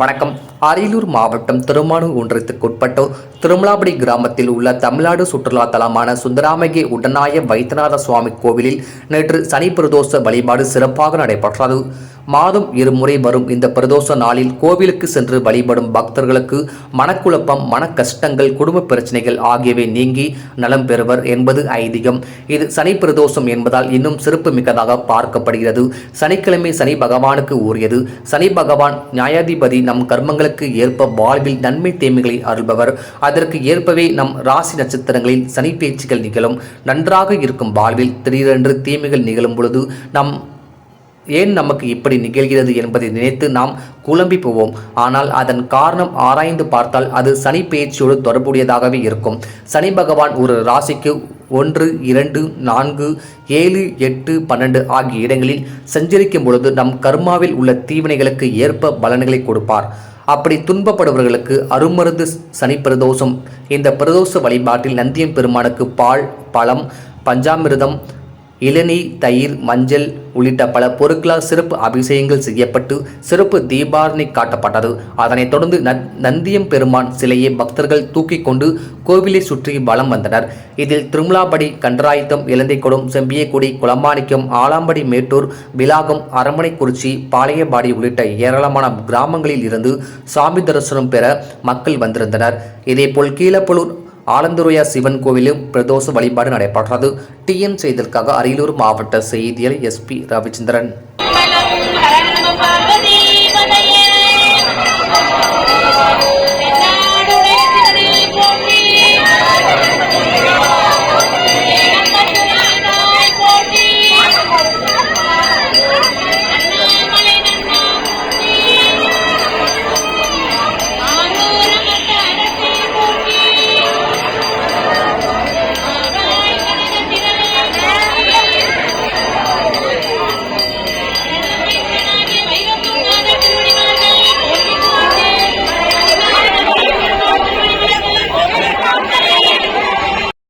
வணக்கம். அரியலூர் மாவட்டம் திருமானூர் ஒன்றியத்துக்குட்பட்ட திருமலாபடி கிராமத்தில் உள்ள தமிழ்நாடு சுற்றுலா தலமான சுந்தராமகி உடனாய வைத்தியநாத சுவாமி கோவிலில் நேற்று சனி பிரதோஷ வழிபாடு சிறப்பாக நடைபெற்றது. மாதம் இருமுறை வரும் இந்த பிரதோஷ நாளில் கோவிலுக்கு சென்று வழிபடும் பக்தர்களுக்கு மனக்குழப்பம் மன கஷ்டங்கள் குடும்ப பிரச்சனைகள் ஆகியவை நீங்கி நலம் பெறுவர் என்பது ஐதீகம். இது சனி பிரதோஷம் என்பதால் இன்னும் சிறப்பு மிக்கதாக பார்க்கப்படுகிறது. சனிக்கிழமை சனி பகவானுக்கு உரியது. சனி பகவான் நியாயாதிபதி நம் கர்மங்களுக்கு ஏற்ப வாழ்வில் நன்மை தீமைகளை அருள்பவர். அதற்கு ஏற்பவே நம் ராசி நட்சத்திரங்களில் சனி பேச்சுகள் நிகழும். நன்றாக இருக்கும் வாழ்வில் திடீரென்று தீமைகள் நிகழும் பொழுது நம் ஏன் நமக்கு இப்படி நிகழ்கிறது என்பதை நினைத்து நாம் குழம்பி போவோம். ஆனால் அதன் காரணம் ஆராய்ந்து பார்த்தால் அது சனி பேச்சோடு தொடர்புடையதாகவே இருக்கும். சனி பகவான் ஒரு ராசிக்கு ஒன்று இரண்டு நான்கு ஏழு எட்டு பன்னெண்டு ஆகிய இடங்களில் சஞ்சரிக்கும் பொழுது நம் கர்மாவில் உள்ள தீவினைகளுக்கு ஏற்ப பலன்களை கொடுப்பார். அப்படி துன்பப்படுபவர்களுக்கு அருமருந்து சனி பிரதோஷம். இந்த பிரதோஷ வழிபாட்டில் நந்தியம் பெருமானுக்கு பால் பழம் பஞ்சாமிர்தம் இளநீர் தயிர் மஞ்சள் உள்ளிட்ட பல பொருட்களால் சிறப்பு அபிஷேகங்கள் செய்யப்பட்டு சிறப்பு தீபாரணி காட்டப்பட்டது. அதனைத் தொடர்ந்து நந்- நந்தியம் பெருமான் சிலையை பக்தர்கள் தூக்கி கொண்டு கோவிலை சுற்றி வலம் வந்தனர். இதில் திருமலாபடி கண்டராயத்தம் இலந்தைக்குடம் செம்பியக்குடி குளமாணிக்கம் ஆலாம்படி மேட்டூர் விலாகம் அரமனைக்குறிச்சி பாளையபாடி உள்ளிட்ட ஏராளமான கிராமங்களில் இருந்து சாமி தரிசனம் பெற மக்கள் வந்திருந்தனர். இதேபோல் கீழப்பலூர் ஆலந்துரையா சிவன் கோவிலும் பிரதோஷ வழிபாடு நடைபெற்றது. டிஎன் செய்திற்காக அரியலூர் மாவட்ட செய்தியர் எஸ்பி ரவிச்சந்திரன்.